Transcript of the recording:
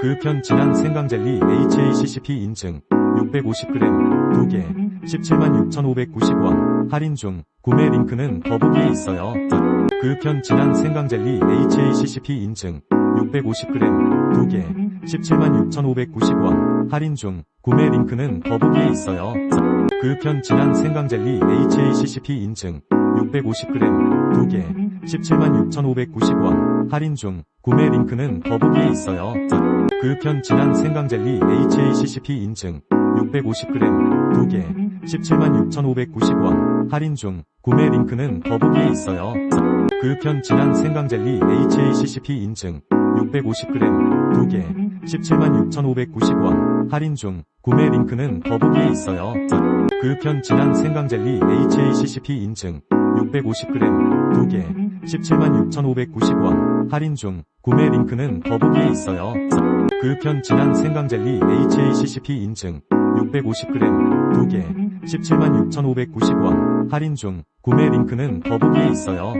그편 진한 생강젤리 HACCP 인증. 650g 2개. 176,590원. 할인 중. 구매 링크는 더보기에 있어요. 그편 진한 생강젤리 HACCP 인증. 650g 2개. 176,590원. 할인 중. 구매 링크는 더보기에 있어요. 그편 진한 생강젤리 HACCP 인증. 650g 2개. 176,590원. 할인 중. 구매 링크는 더보기에 있어요. 그편 진한 생강젤리 HACCP 인증. 650g 2개. 176,590원. 할인 중. 구매 링크는 더보기에 있어요. 그편 진한 생강젤리 HACCP 인증. 650g 2개. 176,590원. 할인 중. 구매 링크는 더보기에 있어요. 그편 진한 생강젤리 HACCP 인증. 650g 2개. 176,590원. 할인 중. 구매 링크는 더보기에 있어요. 그편 진한 생강젤리 HACCP 인증. 650g 2개. 176,590원. 할인 중. 구매 링크는 더보기에 있어요.